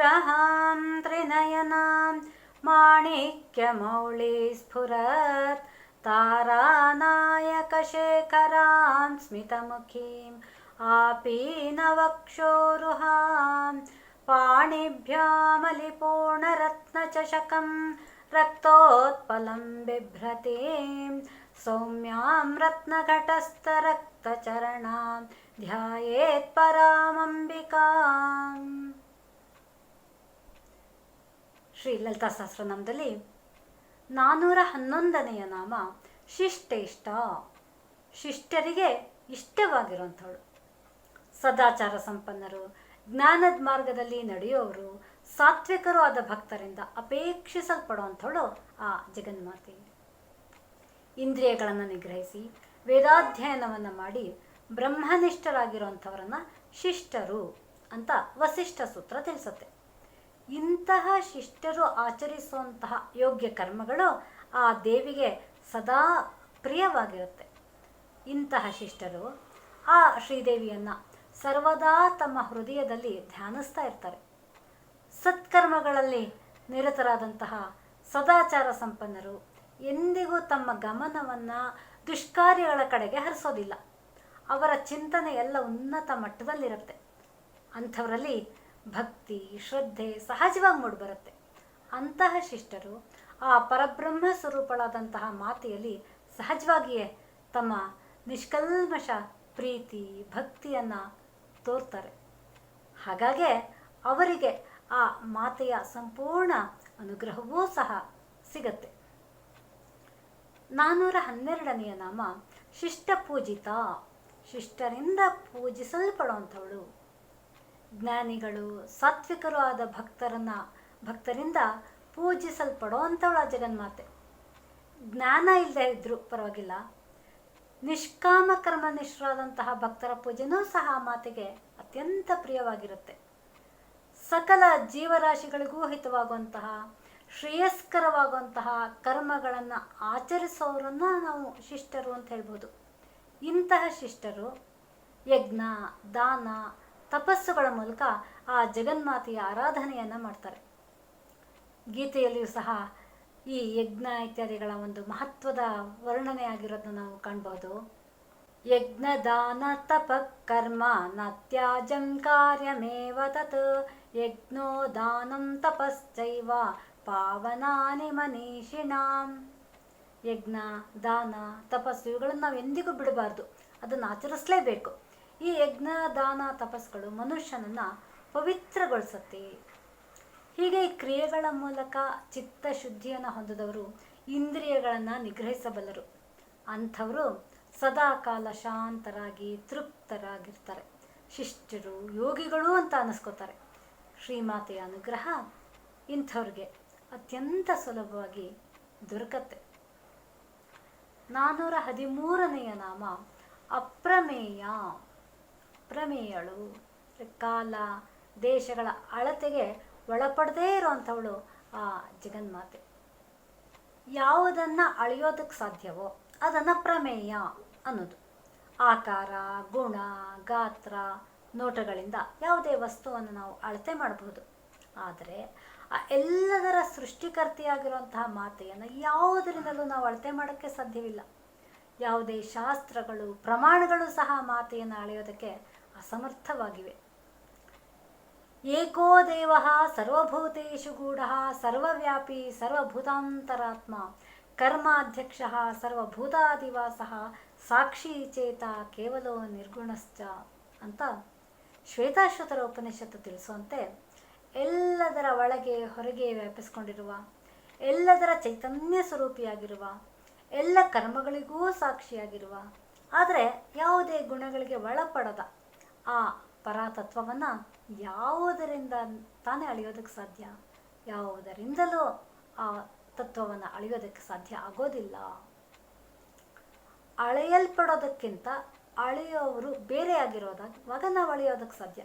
्रहां त्रिनयनां माणिक्यमौली स्फुरत् तारानायकशेखरां स्मितमुखीम् आपीनवक्षोरुहां पाणिभ्यामलिपूर्णरत्नचषकं रक्तोत्पलं बिभ्रतीं सौम्यां रत्नघटस्थरक्तचरणां ध्यायेत्परामम्बिका ಶ್ರೀ ಲಲಿತಾ ಸಹಸ್ರನಾಮದಲ್ಲಿ ನಾನ್ನೂರ ಹನ್ನೊಂದನೆಯ ನಾಮ ಶಿಷ್ಟೇಷ್ಟ. ಶಿಷ್ಟರಿಗೆ ಇಷ್ಟವಾಗಿರುವಂಥವಳು. ಸದಾಚಾರ ಸಂಪನ್ನರು, ಜ್ಞಾನದ ಮಾರ್ಗದಲ್ಲಿ ನಡೆಯುವವರು, ಸಾತ್ವಿಕರು ಆದ ಭಕ್ತರಿಂದ ಅಪೇಕ್ಷಿಸಲ್ಪಡುವಂಥವಳು ಆ ಜಗನ್ಮಾತೆ. ಇಂದ್ರಿಯಗಳನ್ನು ನಿಗ್ರಹಿಸಿ, ವೇದಾಧ್ಯಯನವನ್ನು ಮಾಡಿ ಬ್ರಹ್ಮನಿಷ್ಠರಾಗಿರುವಂಥವರನ್ನು ಶಿಷ್ಟರು ಅಂತ ವಸಿಷ್ಠ ಸೂತ್ರ ತಿಳಿಸುತ್ತೆ. ಇಂತಹ ಶಿಷ್ಟರು ಆಚರಿಸುವಂತಹ ಯೋಗ್ಯ ಕರ್ಮಗಳು ಆ ದೇವಿಗೆ ಸದಾ ಪ್ರಿಯವಾಗಿರುತ್ತೆ. ಇಂತಹ ಶಿಷ್ಟರು ಆ ಶ್ರೀದೇವಿಯನ್ನು ಸರ್ವದಾ ತಮ್ಮ ಹೃದಯದಲ್ಲಿ ಧ್ಯಾನಿಸ್ತಾ ಇರ್ತಾರೆ. ಸತ್ಕರ್ಮಗಳಲ್ಲಿ ನಿರತರಾದಂತಹ ಸದಾಚಾರ ಸಂಪನ್ನರು ಎಂದಿಗೂ ತಮ್ಮ ಗಮನವನ್ನು ದುಷ್ಕಾರ್ಯಗಳ ಕಡೆಗೆ ಹರಿಸೋದಿಲ್ಲ. ಅವರ ಚಿಂತನೆ ಎಲ್ಲ ಉನ್ನತ ಮಟ್ಟದಲ್ಲಿರುತ್ತೆ. ಅಂಥವರಲ್ಲಿ ಭಕ್ತಿ, ಶ್ರದ್ಧೆ, ಸಹಜವಾಗಿ ಮೂಡಿಬರುತ್ತೆ ಅಂತಹ ಶಿಷ್ಟರು ಆ ಪರಬ್ರಹ್ಮ ಸ್ವರೂಪಳಾದಂತಹ ಮಾತೆಯಲ್ಲಿ ಸಹಜವಾಗಿಯೇ ತಮ್ಮ ನಿಷ್ಕಲ್ಮಶ ಪ್ರೀತಿ, ಭಕ್ತಿಯನ್ನು ತೋರ್ತಾರೆ. ಹಾಗಾಗೆ ಅವರಿಗೆ ಆ ಮಾತೆಯ ಸಂಪೂರ್ಣ ಅನುಗ್ರಹವೂ ಸಹ ಸಿಗತ್ತೆ. ನಾನ್ನೂರ ಹನ್ನೆರಡನೆಯ ನಾಮ ಶಿಷ್ಟ ಪೂಜಿತ ಶಿಷ್ಟರಿಂದ ಪೂಜಿಸಲ್ಪಡುವಂಥವಳು. ಜ್ಞಾನಿಗಳು, ಸಾತ್ವಿಕರು ಆದ ಭಕ್ತರನ್ನ, ಭಕ್ತರಿಂದ ಪೂಜಿಸಲ್ಪಡುವಂಥವಳು ಆ ಜಗನ್ಮಾತೆ. ಜ್ಞಾನ ಇಲ್ಲದೆ ಇದ್ದರೂ ಪರವಾಗಿಲ್ಲ. ನಿಷ್ಕಾಮ ಕರ್ಮನಿಷ್ಠರಾದಂತಹ ಭಕ್ತರ ಪೂಜೆನೂ ಸಹ ಮಾತೆಗೆ ಅತ್ಯಂತ ಪ್ರಿಯವಾಗಿರುತ್ತೆ. ಸಕಲ ಜೀವರಾಶಿಗಳಿಗೂ ಹಿತವಾಗುವಂತಹ, ಶ್ರೇಯಸ್ಕರವಾಗುವಂತಹ ಕರ್ಮಗಳನ್ನು ಆಚರಿಸೋರನ್ನು ನಾವು ಶಿಷ್ಟರು ಅಂತ ಹೇಳ್ಬೋದು. ಇಂತಹ ಶಿಷ್ಟರು ಯಜ್ಞ, ದಾನ ತಪಸ್ಸುಗಳ ಮೂಲಕ ಆ ಜಗನ್ಮಾತೆಯ ಆರಾಧನೆಯನ್ನು ಮಾಡ್ತಾರೆ. ಗೀತೆಯಲ್ಲಿಯೂ ಸಹ ಈ ಯಜ್ಞ ಇತ್ಯಾದಿಗಳ ಒಂದು ಮಹತ್ವದ ವರ್ಣನೆ ಆಗಿರೋದನ್ನ ನಾವು ಕಾಣ್ಬೋದು. ಯಜ್ಞ ದಾನ ತಪ ಕರ್ಮ ನ ತ್ಯಾಜಂ ಕಾರ್ಯಮೇವ ತತ್ ಯಜ್ಞೋ ದಾನಂ ತಪಶ್ಚೈವ ಪಾವನಾನಿ ಮನೀಷಿಣಾಂ. ಯಜ್ಞ, ದಾನ, ತಪಸ್ಸು ಇವುಗಳನ್ನು ನಾವು ಎಂದಿಗೂ ಬಿಡಬಾರ್ದು. ಅದನ್ನು ಆಚರಿಸಲೇಬೇಕು. ಈ ಯಜ್ಞ, ದಾನ, ತಪಸ್ಸುಗಳು ಮನುಷ್ಯನನ್ನು ಪವಿತ್ರಗೊಳಿಸುತ್ತೆ. ಹೀಗೆ ಈ ಕ್ರಿಯೆಗಳ ಮೂಲಕ ಚಿತ್ತ ಶುದ್ಧಿಯನ್ನು ಹೊಂದಿದವರು, ಇಂದ್ರಿಯಗಳನ್ನು ನಿಗ್ರಹಿಸಬಲ್ಲರು. ಅಂಥವರು ಸದಾ ಕಾಲ ಶಾಂತರಾಗಿ, ತೃಪ್ತರಾಗಿರ್ತಾರೆ. ಶಿಷ್ಟರು, ಯೋಗಿಗಳು ಅಂತ ಅನ್ನಿಸ್ಕೋತಾರೆ ಶ್ರೀಮಾತೆಯ ಅನುಗ್ರಹ ಇಂಥವ್ರಿಗೆ ಅತ್ಯಂತ ಸುಲಭವಾಗಿ ದೊರಕತ್ತೆ. ನಾನ್ನೂರ ಹದಿಮೂರನೆಯ ನಾಮ ಅಪ್ರಮೇಯ. ಪ್ರಮೇಯಳು. ಕಾಲ, ದೇಶಗಳ ಅಳತೆಗೆ ಒಳಪಡದೇ ಇರುವಂಥವಳು ಆ ಜಗನ್ಮಾತೆ. ಯಾವುದನ್ನು ಅಳೆಯೋದಕ್ಕೆ ಸಾಧ್ಯವೋ ಅದನ್ನು ಪ್ರಮೇಯ ಅನ್ನೋದು. ಆಕಾರ, ಗುಣ, ಗಾತ್ರ, ನೋಟಗಳಿಂದ ಯಾವುದೇ ವಸ್ತುವನ್ನು ನಾವು ಅಳತೆ ಮಾಡಬಹುದು. ಆದರೆ ಆ ಎಲ್ಲದರ ಸೃಷ್ಟಿಕರ್ತೆಯಾಗಿರುವಂತಹ ಮಾತೆಯನ್ನು ಯಾವುದರಿಂದಲೂ ನಾವು ಅಳತೆ ಮಾಡೋಕ್ಕೆ ಸಾಧ್ಯವಿಲ್ಲ. ಯಾವುದೇ ಶಾಸ್ತ್ರಗಳು, ಪ್ರಮಾಣಗಳು ಸಹ ಮಾತೆಯನ್ನು ಅಳೆಯೋದಕ್ಕೆ ಅಸಮರ್ಥವಾಗಿವೆ. ಏಕೋ ದೇವ ಸರ್ವಭೂತೇಶು ಗೂಢ ಸರ್ವವ್ಯಾಪಿ ಸರ್ವಭೂತಾಂತರಾತ್ಮ ಕರ್ಮಾಧ್ಯಕ್ಷ ಸರ್ವಭೂತಾದಿವಾಸ ಸಾಕ್ಷಿ ಚೇತ ಕೇವಲೋ ನಿರ್ಗುಣಶ್ಚ ಅಂತ ಶ್ವೇತಾಶ್ವತರ ಉಪನಿಷತ್ತು ತಿಳಿಸುವಂತೆ ಎಲ್ಲದರ ಒಳಗೆ ಹೊರಗೆ ವ್ಯಾಪಿಸ್ಕೊಂಡಿರುವ, ಎಲ್ಲದರ ಚೈತನ್ಯ ಸ್ವರೂಪಿಯಾಗಿರುವ, ಎಲ್ಲ ಕರ್ಮಗಳಿಗೂ ಸಾಕ್ಷಿಯಾಗಿರುವ, ಆದರೆ ಯಾವುದೇ ಗುಣಗಳಿಗೆ ಒಳಪಡದ ಆ ಪರಾತತ್ವವನ್ನು ಯಾವುದರಿಂದ ತಾನೇ ಅಳೆಯೋದಕ್ಕೆ ಸಾಧ್ಯ? ಯಾವುದರಿಂದಲೂ ಆ ತತ್ವವನ್ನು ಅಳೆಯೋದಕ್ಕೆ ಸಾಧ್ಯ ಆಗೋದಿಲ್ಲ. ಅಳೆಯಲ್ಪಡೋದಕ್ಕಿಂತ ಅಳೆಯೋವರು ಬೇರೆಯಾಗಿರೋದಾಗ ನಾವು ಅಳೆಯೋದಕ್ಕೆ ಸಾಧ್ಯ.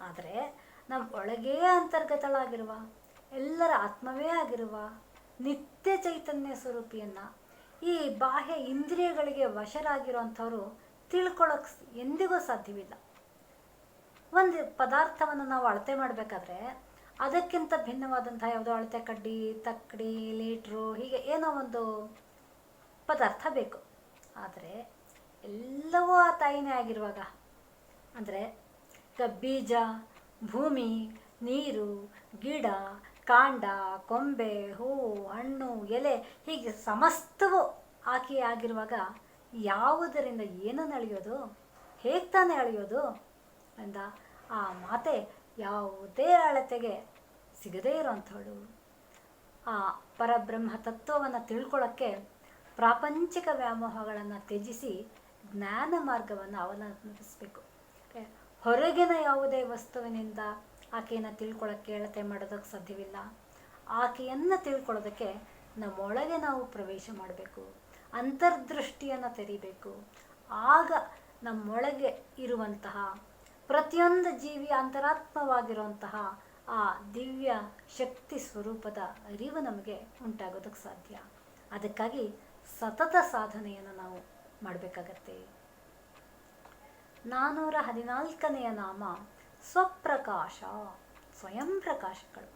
ಆದರೆ ನಮ್ಮ ಒಳಗೇ ಅಂತರ್ಗತಳಾಗಿರುವ, ಎಲ್ಲರ ಆತ್ಮವೇ ಆಗಿರುವ ನಿತ್ಯ ಚೈತನ್ಯ ಸ್ವರೂಪಿಯನ್ನು, ಈ ಬಾಹ್ಯ ಇಂದ್ರಿಯಗಳಿಗೆ ವಶರಾಗಿರುವಂಥವ್ರು ತಿಳ್ಕೊಳ್ಳೋಕೆ ಎಂದಿಗೂ ಸಾಧ್ಯವಿಲ್ಲ. ಒಂದು ಪದಾರ್ಥವನ್ನು ನಾವು ಅಳತೆ ಮಾಡಬೇಕಾದ್ರೆ ಅದಕ್ಕಿಂತ ಭಿನ್ನವಾದಂತಹ ಯಾವುದೋ ಅಳತೆ ಕಡ್ಡಿ ತಕ್ಕಡಿ ಲೀಟ್ರು, ಹೀಗೆ ಏನೋ ಒಂದು ಪದಾರ್ಥ ಬೇಕು. ಆದರೆ ಎಲ್ಲವೂ ಆ ತಾಯಿನೇ ಆಗಿರುವಾಗ, ಅಂದರೆ ಬೀಜ, ಭೂಮಿ, ನೀರು, ಗಿಡ, ಕಾಂಡ, ಕೊಂಬೆ, ಹೂವು, ಹಣ್ಣು, ಎಲೆ, ಹೀಗೆ ಸಮಸ್ತವು ಆಕೆ ಆಗಿರುವಾಗ ಯಾವುದರಿಂದ ಏನನ್ನು ಅಳೆಯೋದು ಹೇಗೆ ತಾನೇ ಅಳೆಯೋದು ಎಂದ ಆ ಮಾತೆ ಯಾವುದೇ ಅಳತೆಗೆ ಸಿಗದೇ ಇರೋಂಥವಳು ಆ ಪರಬ್ರಹ್ಮ ತತ್ವವನ್ನು ತಿಳ್ಕೊಳ್ಳೋಕ್ಕೆ ಪ್ರಾಪಂಚಿಕ ವ್ಯಾಮೋಹಗಳನ್ನು ತ್ಯಜಿಸಿ ಜ್ಞಾನ ಮಾರ್ಗವನ್ನು ಅವಲಂಬಿಸಬೇಕು. ಹೊರಗಿನ ಯಾವುದೇ ವಸ್ತುವಿನಿಂದ ಆಕೆಯನ್ನು ತಿಳ್ಕೊಳ್ಳೋಕ್ಕೆ ಅಳತೆ ಮಾಡೋದಕ್ಕೆ ಸಾಧ್ಯವಿಲ್ಲ. ಆಕೆಯನ್ನು ತಿಳ್ಕೊಳ್ಳೋದಕ್ಕೆ ನಮ್ಮೊಳಗೆ ನಾವು ಪ್ರವೇಶ ಮಾಡಬೇಕು. ಅಂತರ್ದೃಷ್ಟಿಯನ್ನು ತೆರಿಬೇಕು. ಆಗ ನಮ್ಮೊಳಗೆ ಇರುವಂತಹ ಪ್ರತಿಯೊಂದು ಜೀವಿ ಅಂತರಾತ್ಮವಾಗಿರುವಂತಹ ಆ ದಿವ್ಯ ಶಕ್ತಿ ಸ್ವರೂಪದ ಅರಿವು ನಮಗೆ ಉಂಟಾಗೋದಕ್ಕೆ ಸಾಧ್ಯ. ಅದಕ್ಕಾಗಿ ಸತತ ಸಾಧನೆಯನ್ನು ನಾವು ಮಾಡಬೇಕಾಗತ್ತೆ. ನಾನ್ನೂರ ಹದಿನಾಲ್ಕನೆಯ ನಾಮ ಸ್ವಪ್ರಕಾಶ, ಸ್ವಯಂ ಪ್ರಕಾಶಗಳು.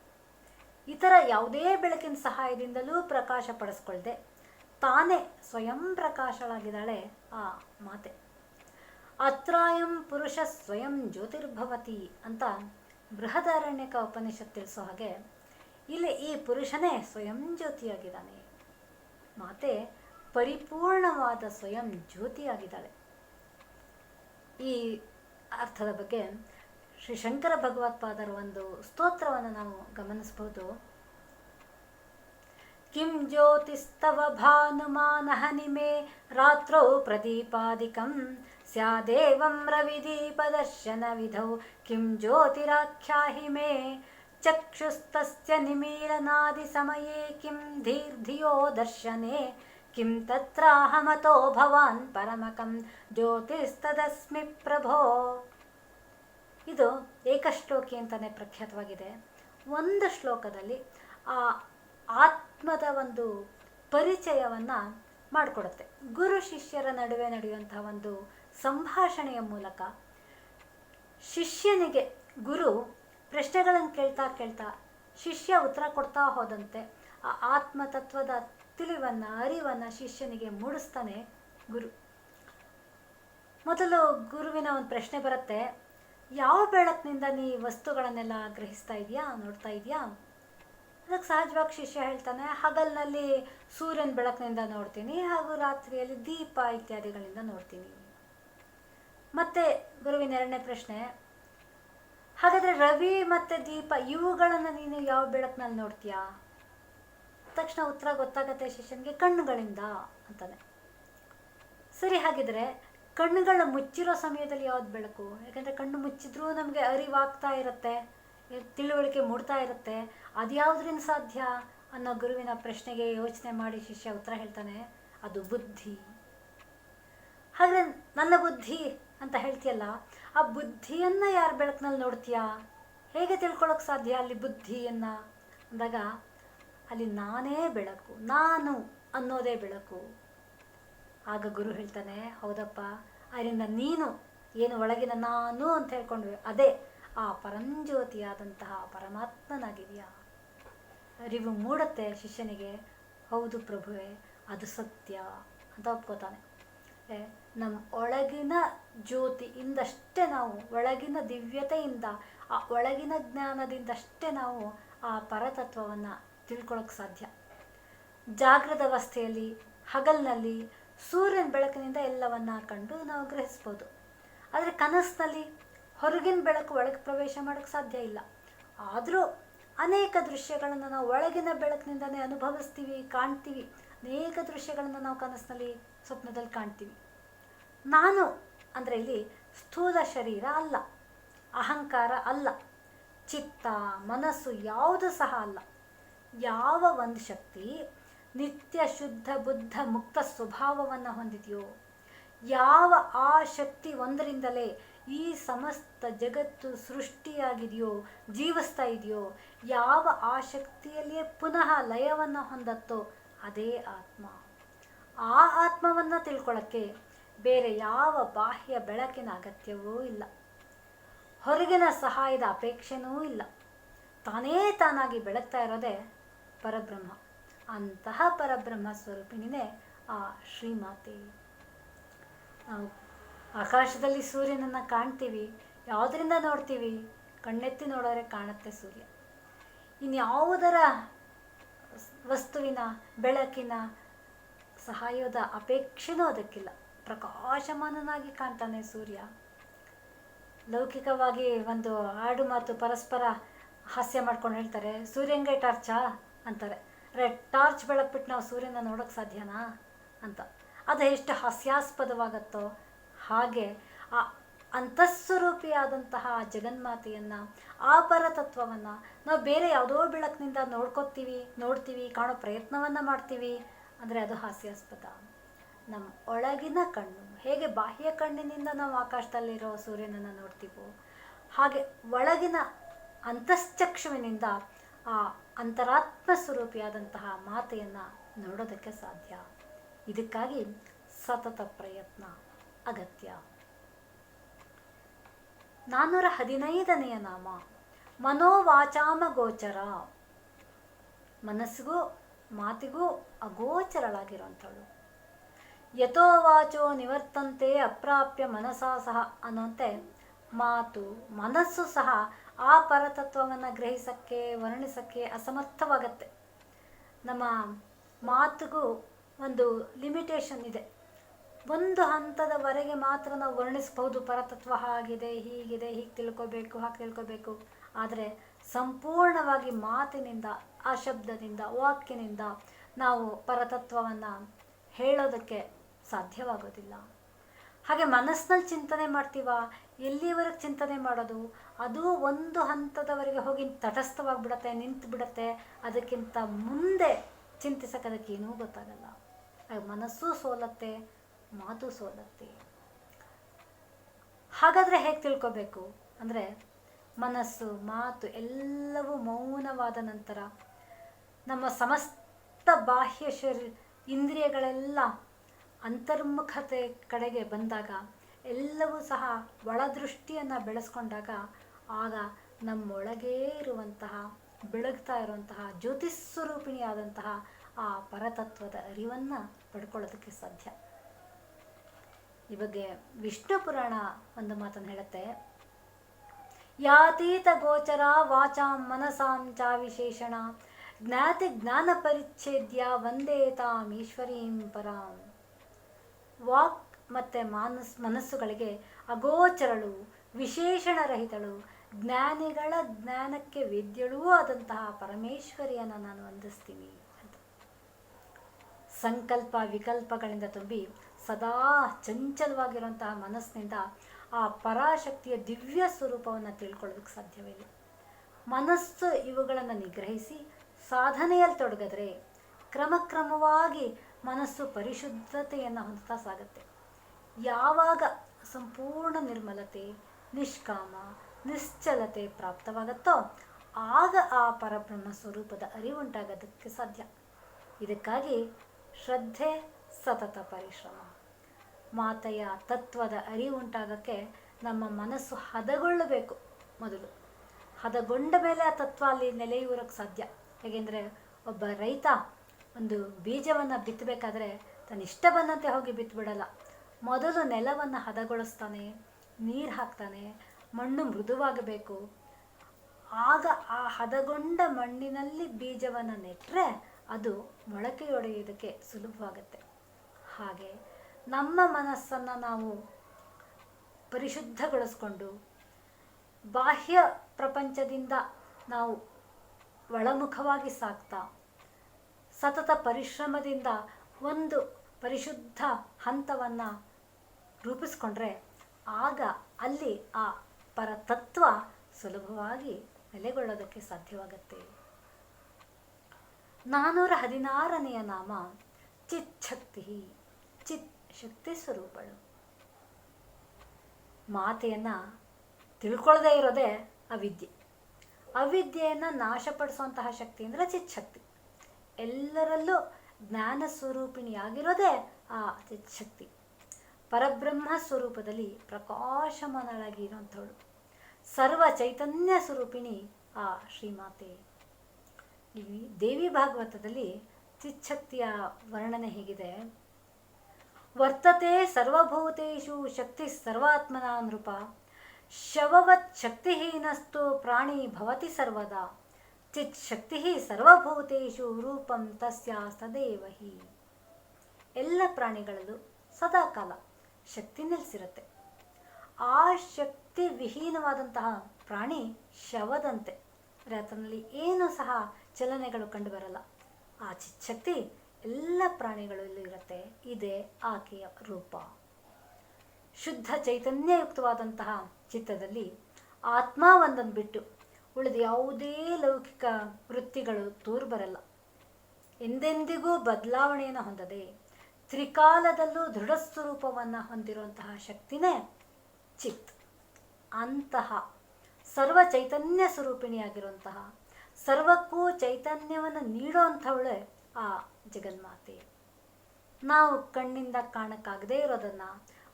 ಇತರ ಯಾವುದೇ ಬೆಳಕಿನ ಸಹಾಯದಿಂದಲೂ ಪ್ರಕಾಶ ಪಡಿಸ್ಕೊಳ್ದೆ ತಾನೇ ಸ್ವಯಂ ಪ್ರಕಾಶಳಾಗಿದ್ದಾಳೆ ಆ ಮಾತೆ. ಅತ್ರಾಯಂ ಪುರುಷ ಸ್ವಯಂ ಜ್ಯೋತಿರ್ಭವತಿ ಅಂತ ಬೃಹದಾರಣ್ಯಕ ಉಪನಿಷತ್ ತಿಳಿಸೋ ಹಾಗೆ, ಇಲ್ಲಿ ಈ ಪುರುಷನೇ ಸ್ವಯಂ ಜ್ಯೋತಿಯಾಗಿದ್ದಾನೆ. ಮಾತೆ ಪರಿಪೂರ್ಣವಾದ ಸ್ವಯಂ ಜ್ಯೋತಿಯಾಗಿದ್ದಾಳೆ. ಈ ಅರ್ಥದ ಬಗ್ಗೆ ಶ್ರೀ ಶಂಕರ ಭಗವತ್ಪಾದರ ಒಂದು ಸ್ತೋತ್ರವನ್ನು ನಾವು ಗಮನಿಸಬಹುದು ಕಿಂ ज्योतिस्तव ರಾತ್ರೌ ಪ್ರದೀಪಾದಿಕಂ ಸ್ಯಾದೇವಂ स्यादेवं ವಿಧೌ ಕಿಂ ಜ್ಯೋತಿರಾಖ್ಯಾಹಿ ಮೇ ಚಕ್ಷುಸ್ತಸ್ಯ किं धीर्धियो ಧೀರ್ಧಿಯೋ ದರ್ಶನೆ ಕಿಂ भवान् परमकं ज्योतिस्तदस्मि ಪ್ರಭೋ ಇದು ಏಕಶ್ಲೋಕಿ ಅಂತಲೇ ಪ್ರಖ್ಯಾತವಾಗಿದೆ. ಒಂದು ಶ್ಲೋಕದಲ್ಲಿ ಆ ಆತ್ಮದ ಒಂದು ಪರಿಚಯವನ್ನು ಮಾಡಿಕೊಡುತ್ತೆ. ಗುರು ಶಿಷ್ಯರ ನಡುವೆ ನಡೆಯುವಂತಹ ಒಂದು ಸಂಭಾಷಣೆಯ ಮೂಲಕ ಶಿಷ್ಯನಿಗೆ ಗುರು ಪ್ರಶ್ನೆಗಳನ್ನು ಕೇಳ್ತಾ ಕೇಳ್ತಾ ಶಿಷ್ಯ ಉತ್ತರ ಕೊಡ್ತಾ ಹೋದಂತೆ ಆ ಆತ್ಮತತ್ವದ ತಿಳಿವನ್ನು, ಅರಿವನ್ನು ಶಿಷ್ಯನಿಗೆ ಮೂಡಿಸ್ತಾನೆ ಗುರು. ಮೊದಲು ಗುರುವಿನ ಒಂದು ಪ್ರಶ್ನೆ ಬರುತ್ತೆ, ಯಾವ ಬೆಳಕಿನಿಂದ ನೀ ವಸ್ತುಗಳನ್ನೆಲ್ಲ ಗ್ರಹಿಸ್ತಾ ಇದೆಯಾ, ನೋಡ್ತಾ ಇದೆಯಾ? ಅದಕ್ಕೆ ಸಹಜವಾಗಿ ಶಿಷ್ಯ ಹೇಳ್ತಾನೆ, ಹಗಲಿನಲ್ಲಿ ಸೂರ್ಯನ ಬೆಳಕಿನಿಂದ ನೋಡ್ತೀನಿ ಹಾಗೂ ರಾತ್ರಿಯಲ್ಲಿ ದೀಪ ಇತ್ಯಾದಿಗಳಿಂದ ನೋಡ್ತೀನಿ. ಮತ್ತೆ ಗುರುವಿನ ಎರಡನೇ ಪ್ರಶ್ನೆ, ಹಾಗಾದರೆ ರವಿ ಮತ್ತು ದೀಪ ಇವುಗಳನ್ನು ನೀನು ಯಾವ ಬೆಳಕಿನಲ್ಲಿ ನೋಡ್ತೀಯಾ? ತಕ್ಷಣ ಉತ್ತರ ಗೊತ್ತಾಗತ್ತೆ ಶಿಷ್ಯನಿಗೆ, ಕಣ್ಣುಗಳಿಂದ ಅಂತಾನೆ. ಸರಿ, ಹಾಗಿದ್ರೆ ಕಣ್ಣುಗಳ ಮುಚ್ಚಿರೋ ಸಮಯದಲ್ಲಿ ಯಾವ್ದು ಬೆಳಕು? ಯಾಕಂದರೆ ಕಣ್ಣು ಮುಚ್ಚಿದ್ರೂ ನಮಗೆ ಅರಿವಾಗ್ತಾ ಇರುತ್ತೆ. ತಿಳುವಳಿಕೆ ಮೂಡ್ತಾ ಇರುತ್ತೆ. ಅದು ಯಾವುದರಿಂದ ಸಾಧ್ಯ? ಅನ್ನೋ ಗುರುವಿನ ಪ್ರಶ್ನೆಗೆ ಯೋಚನೆ ಮಾಡಿ ಶಿಷ್ಯ ಉತ್ತರ ಹೇಳ್ತಾನೆ, ಅದು ಬುದ್ಧಿ. ಹಾಗೆ ನನ್ನ ಬುದ್ಧಿ ಅಂತ ಹೇಳ್ತೀಯಲ್ಲ, ಆ ಬುದ್ಧಿಯನ್ನ ಯಾರ ಬೆಳಕಿನಲ್ಲಿ ನೋಡ್ತೀಯಾ? ಹೇಗೆ ತಿಳ್ಕೊಳ್ಳೋಕೆ ಸಾಧ್ಯ ಅಲ್ಲಿ ಬುದ್ಧಿಯನ್ನ? ಅಂದಾಗ, ಅಲ್ಲಿ ನಾನೇ ಬೆಳಕು, ನಾನು ಅನ್ನೋದೇ ಬೆಳಕು. ಆಗ ಗುರು ಹೇಳ್ತಾನೆ, ಹೌದಪ್ಪ ಅದರಿಂದ ನೀನು ಏನು ಒಳಗಿನ ನಾನು ಅಂತ ಹೇಳ್ಕೊಂಡ್ವಿ, ಅದೇ ಆ ಪರಂಜ್ಯೋತಿಯಾದಂತಹ ಪರಮಾತ್ಮನಾಗಿದೆಯಾ? ಅರಿವು ಮೂಡತ್ತೆ ಶಿಷ್ಯನಿಗೆ. ಹೌದು ಪ್ರಭುವೆ, ಅದು ಸತ್ಯ ಅಂತ ಒಪ್ಕೋತಾನೆ. ನಮ್ಮ ಒಳಗಿನ ಜ್ಯೋತಿಯಿಂದಷ್ಟೇ ನಾವು, ಒಳಗಿನ ದಿವ್ಯತೆಯಿಂದ, ಆ ಒಳಗಿನ ಜ್ಞಾನದಿಂದಷ್ಟೇ ನಾವು ಆ ಪರತತ್ವವನ್ನು ತಿಳ್ಕೊಳಕ್ಕೆ ಸಾಧ್ಯ. ಜಾಗೃತ ಅವಸ್ಥೆಯಲ್ಲಿ, ಹಗಲಿನಲ್ಲಿ, ಸೂರ್ಯನ ಬೆಳಕಿನಿಂದ ಎಲ್ಲವನ್ನ ಕಂಡು ನಾವು ಗ್ರಹಿಸ್ಬೋದು. ಆದರೆ ಕನಸಿನಲ್ಲಿ ಹೊರಗಿನ ಬೆಳಕು ಒಳಗೆ ಪ್ರವೇಶ ಮಾಡೋಕ್ಕೆ ಸಾಧ್ಯ ಇಲ್ಲ. ಆದರೂ ಅನೇಕ ದೃಶ್ಯಗಳನ್ನು ನಾವು ಒಳಗಿನ ಬೆಳಕಿನಿಂದನೇ ಅನುಭವಿಸ್ತೀವಿ, ಕಾಣ್ತೀವಿ. ಅನೇಕ ದೃಶ್ಯಗಳನ್ನು ನಾವು ಕನಸಿನಲ್ಲಿ, ಸ್ವಪ್ನದಲ್ಲಿ ಕಾಣ್ತೀವಿ. ನಾನು ಅಂದರೆ ಇಲ್ಲಿ ಸ್ಥೂಲ ಶರೀರ ಅಲ್ಲ, ಅಹಂಕಾರ ಅಲ್ಲ, ಚಿತ್ತ, ಮನಸ್ಸು ಯಾವುದು ಸಹ ಅಲ್ಲ. ಯಾವ ಒಂದು ಶಕ್ತಿ ನಿತ್ಯ ಶುದ್ಧ, ಬುದ್ಧ, ಮುಕ್ತ ಸ್ವಭಾವವನ್ನು ಹೊಂದಿದೆಯೋ, ಯಾವ ಆ ಶಕ್ತಿ ಒಂದರಿಂದಲೇ ಈ ಸಮಸ್ತ ಜಗತ್ತು ಸೃಷ್ಟಿಯಾಗಿದೆಯೋ, ಜೀವಿಸ್ತಾ ಇದೆಯೋ, ಯಾವ ಆ ಶಕ್ತಿಯಲ್ಲಿಯೇ ಪುನಃ ಲಯವನ್ನು ಹೊಂದತ್ತೋ ಅದೇ ಆತ್ಮ. ಆ ಆತ್ಮವನ್ನು ತಿಳ್ಕೊಳ್ಳೋಕ್ಕೆ ಬೇರೆ ಯಾವ ಬಾಹ್ಯ ಬೆಳಕಿನ ಅಗತ್ಯವೂ ಇಲ್ಲ. ಹೊರಗಿನ ಸಹಾಯದ ಅಪೇಕ್ಷೆನೂ ಇಲ್ಲ. ತಾನೇ ತಾನಾಗಿ ಬೆಳಗ್ತಾ ಇರೋದೇ ಪರಬ್ರಹ್ಮ. ಅಂತಹ ಪರಬ್ರಹ್ಮ ಸ್ವರೂಪಿನೇ ಆ ಶ್ರೀಮಾತೆ. ನಾವು ಆಕಾಶದಲ್ಲಿ ಸೂರ್ಯನನ್ನು ಕಾಣ್ತೀವಿ, ಯಾವುದರಿಂದ ನೋಡ್ತೀವಿ? ಕಣ್ಣೆತ್ತಿ ನೋಡೋರೆ ಕಾಣುತ್ತೆ ಸೂರ್ಯ. ಇನ್ಯಾವುದರ ವಸ್ತುವಿನ, ಬೆಳಕಿನ ಸಹಾಯದ ಅಪೇಕ್ಷೆನೂ ಅದಕ್ಕಿಲ್ಲ. ಪ್ರಕಾಶಮಾನನಾಗಿ ಕಾಣ್ತಾನೆ ಸೂರ್ಯ. ಲೌಕಿಕವಾಗಿ ಒಂದು ಹಾಡು ಮಾತು ಪರಸ್ಪರ ಹಾಸ್ಯ ಮಾಡ್ಕೊಂಡು ಹೇಳ್ತಾರೆ, ಸೂರ್ಯಂಗೆ ಟಾರ್ಚಾ? ಅಂತಾರೆ. ರೆಡ್ ಟಾರ್ಚ್ ಬೆಳಕ್ಬಿಟ್ಟು ನಾವು ಸೂರ್ಯನ ನೋಡೋಕ್ಕೆ ಸಾಧ್ಯನಾ? ಅಂತ. ಅದು ಎಷ್ಟು ಹಾಸ್ಯಾಸ್ಪದವಾಗತ್ತೋ ಹಾಗೆ ಆ ಅಂತಸ್ವರೂಪಿಯಾದಂತಹ ಜಗನ್ಮಾತೆಯನ್ನು ಆ ಪರತತ್ವವನ್ನ ನಾವು ಬೇರೆ ಯಾವುದೋ ಬೆಳಕಿನಿಂದ ನೋಡ್ಕೋತೀವಿ, ನೋಡ್ತೀವಿ, ಕಾಣೋ ಪ್ರಯತ್ನವನ್ನು ಮಾಡ್ತೀವಿ ಅಂದರೆ ಅದು ಹಾಸ್ಯಾಸ್ಪದ. ನಮ್ಮ ಒಳಗಿನ ಕಣ್ಣು ಹೇಗೆ ಬಾಹ್ಯ ಕಣ್ಣಿನಿಂದ ನಾವು ಆಕಾಶದಲ್ಲಿರೋ ಸೂರ್ಯನನ್ನು ನೋಡ್ತೀವೋ, ಹಾಗೆ ಒಳಗಿನ ಅಂತಶ್ಚಕ್ಷುವಿನಿಂದ ಆ ಅಂತರಾತ್ಮ ಸ್ವರೂಪಿಯಾದಂತಹ ಮಾತೆಯನ್ನು ನೋಡೋದಕ್ಕೆ ಸಾಧ್ಯ. ಇದಕ್ಕಾಗಿ ಸತತ ಪ್ರಯತ್ನ. ಅಗತ್ಯ. ನಾನ್ನೂರ ಹದಿನೈದನೆಯ ನಾಮ. ಮನೋವಾಚಾಮಗೋಚರ. ಮನಸ್ಸಿಗೂ, ಮಾತಿಗೂ ಅಗೋಚರಳಾಗಿರುವಂಥವಳು. ಯಥೋವಾಚೋ ನಿವರ್ತಂತೆ ಅಪ್ರಾಪ್ಯ ಮನಸಾ ಸಹ ಅನ್ನುವಂತೆ ಮಾತು, ಮನಸ್ಸು ಸಹ ಆ ಪರತತ್ವವನ್ನು ಗ್ರಹಿಸಕ್ಕೆ, ವರ್ಣಿಸಕ್ಕೆ ಅಸಮರ್ಥವಾಗತ್ತೆ. ನಮ್ಮ ಮಾತಿಗೂ ಒಂದು ಲಿಮಿಟೇಷನ್ ಇದೆ. ಒಂದು ಹಂತದವರೆಗೆ ಮಾತ್ರ ನಾವು ವರ್ಣಿಸ್ಬೋದು. ಪರತತ್ವ ಹಾಗಿದೆ, ಹೀಗಿದೆ, ಹೀಗೆ ತಿಳ್ಕೊಬೇಕು, ಹಾಗೆ ತಿಳ್ಕೊಬೇಕು. ಆದರೆ ಸಂಪೂರ್ಣವಾಗಿ ಮಾತಿನಿಂದ ಆ ಶಬ್ದದಿಂದ ವಾಕ್ಯನಿಂದ ನಾವು ಪರತತ್ವವನ್ನು ಹೇಳೋದಕ್ಕೆ ಸಾಧ್ಯವಾಗೋದಿಲ್ಲ. ಹಾಗೆ ಮನಸ್ಸಿನಲ್ಲಿ ಚಿಂತನೆ ಮಾಡ್ತೀವ? ಎಲ್ಲಿವರೆಗೆ ಚಿಂತನೆ ಮಾಡೋದು? ಅದು ಒಂದು ಹಂತದವರೆಗೆ ಹೋಗಿ ತಟಸ್ಥವಾಗಿಬಿಡತ್ತೆ ನಿಂತು ಬಿಡತ್ತೆ ಅದಕ್ಕಿಂತ ಮುಂದೆ ಚಿಂತಿಸಕ್ಕೆ ಅದಕ್ಕೆ ಏನೂ ಗೊತ್ತಾಗಲ್ಲ ಮನಸ್ಸು ಸೋಲತ್ತೆ ಮಾತು ಸೋಲತ್ತೆ. ಹಾಗಾದರೆ ಹೇಗೆ ತಿಳ್ಕೊಬೇಕು? ಅಂದರೆ ಮನಸ್ಸು, ಮಾತು ಎಲ್ಲವೂ ಮೌನವಾದ ನಂತರ ನಮ್ಮ ಸಮಸ್ತ ಬಾಹ್ಯ ಶರೀರ ಇಂದ್ರಿಯಗಳೆಲ್ಲ ಅಂತರ್ಮುಖತೆ ಕಡೆಗೆ ಬಂದಾಗ, ಎಲ್ಲವೂ ಸಹ ಒಳದೃಷ್ಟಿಯನ್ನು ಬೆಳೆಸ್ಕೊಂಡಾಗ ಆಗ ನಮ್ಮೊಳಗೇ ಇರುವಂತಹ, ಬೆಳಗ್ತಾ ಇರುವಂತಹ ಜ್ಯೋತಿಸ್ವರೂಪಿಣಿಯಾದಂತಹ ಆ ಪರತತ್ವದ ಅರಿವನ್ನು ಪಡ್ಕೊಳ್ಳೋದಕ್ಕೆ ಸಾಧ್ಯ. ಈ ವಿಷ್ಣು ಪುರಾಣ ಒಂದು ಮಾತನ್ನು ಹೇಳುತ್ತೆ. ಯಾತೀತ ಗೋಚರ ವಾಚಾಂ ಮನಸಾಂ ಚಾ ವಿಶೇಷಣ, ಜ್ಞಾತಿ ಜ್ಞಾನ ಪರಿಚ್ಛೇದ್ಯ ವಂದೇ ತಾಂ ಈಶ್ವರೀಂ ಪರಾಂ. ವಾಕ್ ಮತ್ತು ಮಾನಸ್, ಮನಸ್ಸುಗಳಿಗೆ ಅಗೋಚರಳು, ವಿಶೇಷಣರಹಿತಳು, ಜ್ಞಾನಿಗಳ ಜ್ಞಾನಕ್ಕೆ ವೇದ್ಯಳೂ ಆದಂತಹ ಪರಮೇಶ್ವರಿಯನ್ನು ನಾನು ವಂದಿಸ್ತೀನಿ ಸಂಕಲ್ಪ ವಿಕಲ್ಪಗಳಿಂದ ತುಂಬಿ ಸದಾ ಚಂಚಲವಾಗಿರುವಂತಹ ಮನಸ್ಸಿನಿಂದ ಆ ಪರಾಶಕ್ತಿಯ ದಿವ್ಯ ಸ್ವರೂಪವನ್ನು ತಿಳ್ಕೊಳ್ಳೋದಕ್ಕೆ ಸಾಧ್ಯವಿಲ್ಲ ಮನಸ್ಸು ಇವುಗಳನ್ನು ನಿಗ್ರಹಿಸಿ ಸಾಧನೆಯಲ್ಲಿ ತೊಡಗಿದ್ರೆ ಕ್ರಮಕ್ರಮವಾಗಿ ಮನಸ್ಸು ಪರಿಶುದ್ಧತೆಯನ್ನು ಹೊಂದುತ್ತಾ ಸಾಗುತ್ತೆ. ಯಾವಾಗ ಸಂಪೂರ್ಣ ನಿರ್ಮಲತೆ, ನಿಷ್ಕಾಮ, ನಿಶ್ಚಲತೆ ಪ್ರಾಪ್ತವಾಗುತ್ತೋ ಆಗ ಆ ಪರಬ್ರಹ್ಮ ಸ್ವರೂಪದ ಅರಿವುಂಟಾಗೋದಕ್ಕೆ ಸಾಧ್ಯ. ಇದಕ್ಕಾಗಿ ಶ್ರದ್ಧೆ, ಸತತ ಪರಿಶ್ರಮ. ಮಾತೆಯ ತತ್ವದ ಅರಿವುಂಟಾಗಕ್ಕೆ ನಮ್ಮ ಮನಸ್ಸು ಹದಗೊಳ್ಳಬೇಕು ಮೊದಲು. ಹದಗೊಂಡ ಮೇಲೆ ಆ ತತ್ವ ಅಲ್ಲಿ ನೆಲೆಯೂರಕ್ಕೆ ಸಾಧ್ಯ. ಹೇಗೆಂದರೆ ಒಬ್ಬ ರೈತ ಒಂದು ಬೀಜವನ್ನು ಬಿತ್ತಬೇಕಾದ್ರೆ ತನ್ನ ಇಷ್ಟ ಬಂದಂತೆ ಹೋಗಿ ಬಿತ್ತಬಿಡಲ್ಲ ಮೊದಲು ನೆಲವನ್ನು ಹದಗೊಳಿಸ್ತಾನೆ, ನೀರು ಹಾಕ್ತಾನೆ, ಮಣ್ಣು ಮೃದುವಾಗಬೇಕು. ಆಗ ಆ ಹದಗೊಂಡ ಮಣ್ಣಿನಲ್ಲಿ ಬೀಜವನ್ನು ನೆಟ್ಟರೆ ಅದು ಮೊಳಕೆಯೊಡೆಯುವುದಕ್ಕೆ ಸುಲಭವಾಗುತ್ತೆ. ಹಾಗೆ ನಮ್ಮ ಮನಸ್ಸನ್ನು ನಾವು ಪರಿಶುದ್ಧಗೊಳಿಸ್ಕೊಂಡು ಬಾಹ್ಯ ಪ್ರಪಂಚದಿಂದ ನಾವು ಒಳಮುಖವಾಗಿ ಸಾಕ್ತಾ, ಸತತ ಪರಿಶ್ರಮದಿಂದ ಒಂದು ಪರಿಶುದ್ಧ ಹಂತವನ್ನು ರೂಪಿಸ್ಕೊಂಡ್ರೆ ಆಗ ಅಲ್ಲಿ ಆ ಪರತತ್ವ ಸುಲಭವಾಗಿ ನೆಲೆಗೊಳ್ಳೋದಕ್ಕೆ ಸಾಧ್ಯವಾಗುತ್ತೆ. ನಾನ್ನೂರ ಹದಿನಾರನೆಯ ನಾಮ ಚಿಚ್ಛಕ್ತಿ ಚಿತ್ ಶಕ್ತಿ ಸ್ವರೂಪಳು. ಮಾತೆಯನ್ನು ತಿಳ್ಕೊಳ್ಳದೇ ಇರೋದೇ ಅವಿದ್ಯೆ. ಅವಿದ್ಯೆಯನ್ನು ನಾಶಪಡಿಸುವಂತಹ ಶಕ್ತಿ ಅಂದರೆ ಚಿಚ್ಛಕ್ತಿ. ಎಲ್ಲರಲ್ಲೂ ಜ್ಞಾನ ಸ್ವರೂಪಿಣಿಯಾಗಿರೋದೇ ಆ ಚಿಚ್ಛಕ್ತಿ. ಪರಬ್ರಹ್ಮ ಸ್ವರೂಪದಲ್ಲಿ ಪ್ರಕಾಶಮಾನಳಾಗಿ ಇರುವಂಥವಳು. ಸರ್ವ ಚೈತನ್ಯ ಸ್ವರೂಪಿಣಿ ಆ ಶ್ರೀಮಾತೆ. ಈ ದೇವಿ ಭಾಗವತದಲ್ಲಿ ಚಿಚ್ಛಕ್ತಿಯ ವರ್ಣನೆ ಹೇಗಿದೆ. ವರ್ತತೆ ಸರ್ವಭೂತೇಷು ಶಕ್ತಿ ಸರ್ವಾತ್ಮನ ನೃಪ. ಶವವತ್ ಶಕ್ತಿಹೀನಸ್ತು ಪ್ರಾಣಿ ಭವತಿ ಸರ್ವದಾ. ಚಿತ್ ಶಕ್ತಿ ಸರ್ವಭೂತೇಷು ರೂಪಂ ತಸ್ಯ ಸದೇವ ಹಿ. ಎಲ್ಲ ಪ್ರಾಣಿಗಳಲ್ಲೂ ಸದಾಕಾಲ ಶಕ್ತಿ ನೆಲೆಸಿರುತ್ತೆ. ಆ ಶಕ್ತಿ ವಿಹೀನವಾದಂತಹ ಪ್ರಾಣಿ ಶವದಂತೆ ಅದರಲ್ಲಿ ಏನೂ ಸಹ ಚಲನೆಗಳು ಕಂಡುಬರಲ್ಲ ಆ ಚಿಚ್ಚಕ್ತಿ ಎಲ್ಲ ಪ್ರಾಣಿಗಳಲ್ಲೂ ಇರುತ್ತೆ. ಇದೇ ಆಕೆಯ ರೂಪ. ಶುದ್ಧ ಚೈತನ್ಯಯುಕ್ತವಾದಂತಹ ಚಿತ್ತದಲ್ಲಿ ಆತ್ಮ ಒಂದನ್ನು ಬಿಟ್ಟು ಉಳಿದ ಯಾವುದೇ ಲೌಕಿಕ ವೃತ್ತಿಗಳು ತೋರು ಬರಲ್ಲ. ಎಂದೆಂದಿಗೂ ಬದಲಾವಣೆಯನ್ನು ಹೊಂದದೆ ತ್ರಿಕಾಲದಲ್ಲೂ ದೃಢ ಸ್ವರೂಪವನ್ನು ಹೊಂದಿರುವಂತಹ ಶಕ್ತಿನೇ ಚಿತ್. ಅಂತಹ ಸರ್ವ ಚೈತನ್ಯ ಸ್ವರೂಪಿಣಿಯಾಗಿರುವಂತಹ ಸರ್ವಕ್ಕೂ ಚೈತನ್ಯವನ್ನು ನೀಡುವಂಥವಳೆ ಆ ಜಗನ್ಮಾತೆ. ನಾವು ಕಣ್ಣಿಂದ ಕಾಣಕ್ಕಾಗದೇ ಇರೋದನ್ನ,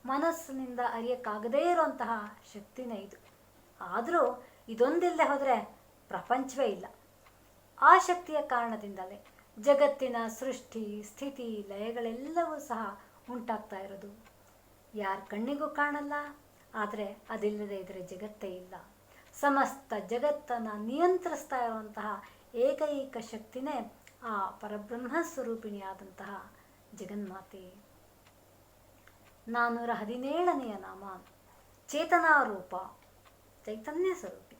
ಮನಸ್ಸಿನಿಂದ ಅರಿಯಕ್ಕಾಗದೇ ಇರುವಂತಹ ಶಕ್ತಿನೇ ಇದು. ಆದರೂ ಇದೊಂದಿಲ್ಲದೆ ಹೋದರೆ ಪ್ರಪಂಚವೇ ಇಲ್ಲ. ಆ ಶಕ್ತಿಯ ಕಾರಣದಿಂದಲೇ ಜಗತ್ತಿನ ಸೃಷ್ಟಿ, ಸ್ಥಿತಿ, ಲಯಗಳೆಲ್ಲವೂ ಸಹ ಉಂಟಾಗ್ತಾ ಇರೋದು. ಯಾರ ಕಣ್ಣಿಗೂ ಕಾಣಲ್ಲ, ಆದರೆ ಅದಿಲ್ಲದೆ ಇದ್ರೆ ಜಗತ್ತೇ ಇಲ್ಲ. ಸಮಸ್ತ ಜಗತ್ತನ್ನು ನಿಯಂತ್ರಿಸ್ತಾ ಇರುವಂತಹ ಏಕೈಕ ಶಕ್ತಿನೇ ಆ ಪರಬ್ರಹ್ಮ ಸ್ವರೂಪಿಣಿಯಾದಂತಹ ಜಗನ್ಮಾತೆ. ನಾನ್ನೂರ ಹದಿನೇಳನೆಯ ನಾಮ ಚೇತನಾರೂಪ, ಚೈತನ್ಯ ಸ್ವರೂಪಿ.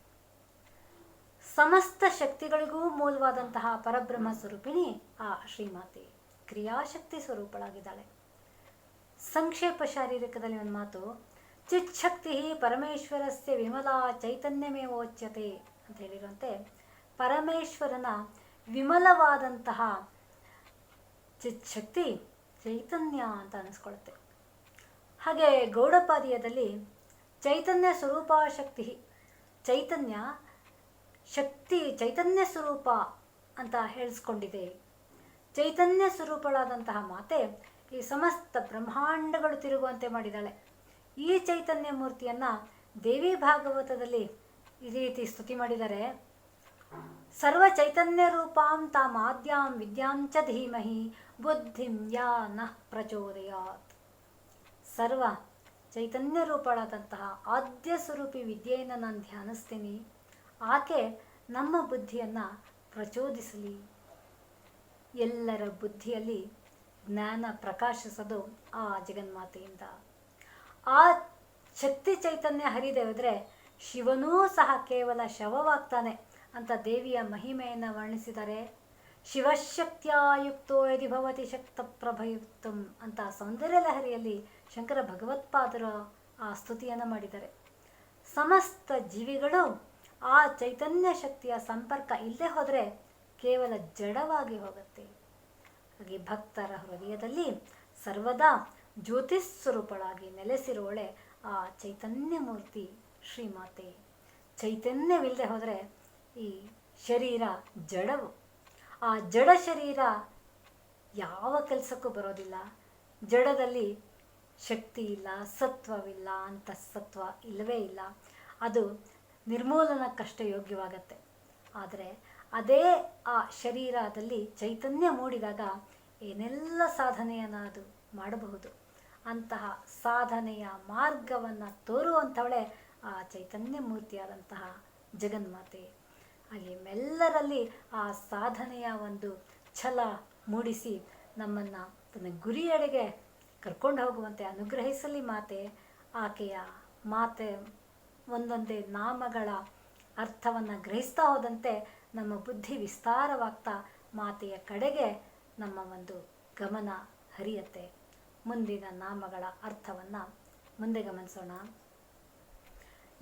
ಸಮಸ್ತ ಶಕ್ತಿಗಳಿಗೂ ಮೂಲವಾದಂತಹ ಪರಬ್ರಹ್ಮ ಸ್ವರೂಪಿಣಿ ಆ ಶ್ರೀಮಾತೆ ಕ್ರಿಯಾಶಕ್ತಿ ಸ್ವರೂಪಳಾಗಿದ್ದಾಳೆ. ಸಂಕ್ಷೇಪ ಶಾರೀರಿಕದಲ್ಲಿ ಒಂದು ಮಾತು, ಚಿಚ್ಛಕ್ತಿ ಪರಮೇಶ್ವರಸ್ಯ ವಿಮಲಾ ಚೈತನ್ಯಮೇವೋಚ್ಯತೆ ಅಂತ ಹೇಳಿರುವಂತೆ ಪರಮೇಶ್ವರನ ವಿಮಲವಾದಂತಹ ಶಕ್ತಿ ಚೈತನ್ಯ ಅಂತ ಅನಿಸ್ಕೊಳ್ಳುತ್ತೆ ಹಾಗೆ ಗೌಡಪಾದೀಯದಲ್ಲಿ ಚೈತನ್ಯ ಸ್ವರೂಪ ಶಕ್ತಿ ಚೈತನ್ಯ ಶಕ್ತಿ ಚೈತನ್ಯ ಸ್ವರೂಪ ಅಂತ ಹೇಳಿಸ್ಕೊಂಡಿದೆ. ಚೈತನ್ಯ ಸ್ವರೂಪಳಾದಂತಹ ಮಾತೆ ಈ ಸಮಸ್ತ ಬ್ರಹ್ಮಾಂಡಗಳು ತಿರುಗುವಂತೆ ಮಾಡಿದ್ದಾಳೆ ಈ ಚೈತನ್ಯ ಮೂರ್ತಿಯನ್ನು ದೇವಿ ಭಾಗವತದಲ್ಲಿ ಈ ರೀತಿ ಸ್ತುತಿ ಮಾಡಿದರೆ ಸರ್ವ ಚೈತನ್ಯ ರೂಪಾಂ ತಾಮಾದ್ಯಾಂ ವಿದ್ಯಾಂ ಚ ಧೀಮಹಿ, ಬುದ್ಧಿಂ ಯಾ ನಃ ಪ್ರಚೋದಯಾತ್. ಸರ್ವ ಚೈತನ್ಯ ರೂಪಳಾದಂತಹ ಆದ್ಯ ಸ್ವರೂಪಿ ವಿದ್ಯೆಯನ್ನು ನಾನು ಧ್ಯಾನಿಸ್ತೀನಿ. ಆಕೆ ನಮ್ಮ ಬುದ್ಧಿಯನ್ನು ಪ್ರಚೋದಿಸಲಿ. ಎಲ್ಲರ ಬುದ್ಧಿಯಲ್ಲಿ ಜ್ಞಾನ ಪ್ರಕಾಶಿಸೋದು ಆ ಜಗನ್ಮಾತೆಯಿಂದ. ಆ ಶಕ್ತಿ ಚೈತನ್ಯ ಹರಿದೇವಿದ್ರೆ ಶಿವನೂ ಸಹ ಕೇವಲ ಶವವಾಗ್ತಾನೆ. ಅಂತ ದೇವಿಯ ಮಹಿಮೆಯನ್ನು ವರ್ಣಿಸಿದರೆ, ಶಿವಶಕ್ತಿಯಾಯುಕ್ತೋ ಯದಿ ಭವತಿ ಶಕ್ತ ಪ್ರಭಯುಕ್ತಂ ಅಂತ ಸೌಂದರ್ಯ ಲಹರಿಯಲ್ಲಿ ಶಂಕರ ಭಗವತ್ಪಾದರು ಆ ಸ್ತುತಿಯನ್ನು ಮಾಡಿದ್ದಾರೆ. ಸಮಸ್ತ ಜೀವಿಗಳು ಆ ಚೈತನ್ಯ ಶಕ್ತಿಯ ಸಂಪರ್ಕ ಇಲ್ಲದೆ ಹೋದರೆ ಕೇವಲ ಜಡವಾಗಿ ಹೋಗುತ್ತೆ. ಹಾಗೆ ಭಕ್ತರ ಹೃದಯದಲ್ಲಿ ಸರ್ವದಾ ಜ್ಯೋತಿಸ್ವರೂಪಳಾಗಿ ನೆಲೆಸಿರುವಳೆ ಆ ಚೈತನ್ಯ ಮೂರ್ತಿ ಶ್ರೀಮಾತೆ. ಚೈತನ್ಯವಿಲ್ಲದೆ ಹೋದರೆ ಈ ಶರೀರ ಜಡವು. ಆ ಜಡ ಶರೀರ ಯಾವ ಕೆಲಸಕ್ಕೂ ಬರೋದಿಲ್ಲ. ಜಡದಲ್ಲಿ ಶಕ್ತಿ ಇಲ್ಲ, ಸತ್ವವಿಲ್ಲ ಅಂತ ಸತ್ವ ಇಲ್ಲವೇ ಇಲ್ಲ. ಅದು ನಿರ್ಮೂಲನಕ್ಕಷ್ಟೇ ಯೋಗ್ಯವಾಗತ್ತೆ. ಆದರೆ ಅದೇ ಆ ಶರೀರದಲ್ಲಿ ಚೈತನ್ಯ ಮೂಡಿದಾಗ ಏನೆಲ್ಲ ಸಾಧನೆಯನ್ನು ಅದು ಮಾಡಬಹುದು? ಅಂತಹ ಸಾಧನೆಯ ಮಾರ್ಗವನ್ನು ತೋರುವಂಥವಳೆ ಆ ಚೈತನ್ಯ ಮೂರ್ತಿಯಾದಂತಹ ಜಗನ್ಮಾತೆ. ಹಾಗೆ ಮೆಲ್ಲರಲ್ಲಿ ಆ ಸಾಧನೆಯ ಒಂದು ಛಲ ಮೂಡಿಸಿ ನಮ್ಮನ್ನು ತನ್ನ ಗುರಿಯೆಡೆಗೆ ಕರ್ಕೊಂಡು ಹೋಗುವಂತೆ ಅನುಗ್ರಹಿಸಲಿ ಮಾತೆ. ಆಕೆಯ ಮಾತೆ ಒಂದೊಂದೇ ನಾಮಗಳ ಅರ್ಥವನ್ನು ಗ್ರಹಿಸ್ತಾ ಹೋದಂತೆ ನಮ್ಮ ಬುದ್ಧಿ ವಿಸ್ತಾರವಾಗ್ತಾ ಮಾತೆಯ ಕಡೆಗೆ ನಮ್ಮ ಒಂದು ಗಮನ ಹರಿಯತ್ತೆ. ಮುಂದಿನ ನಾಮಗಳ ಅರ್ಥವನ್ನು ಮುಂದೆ ಗಮನಿಸೋಣ.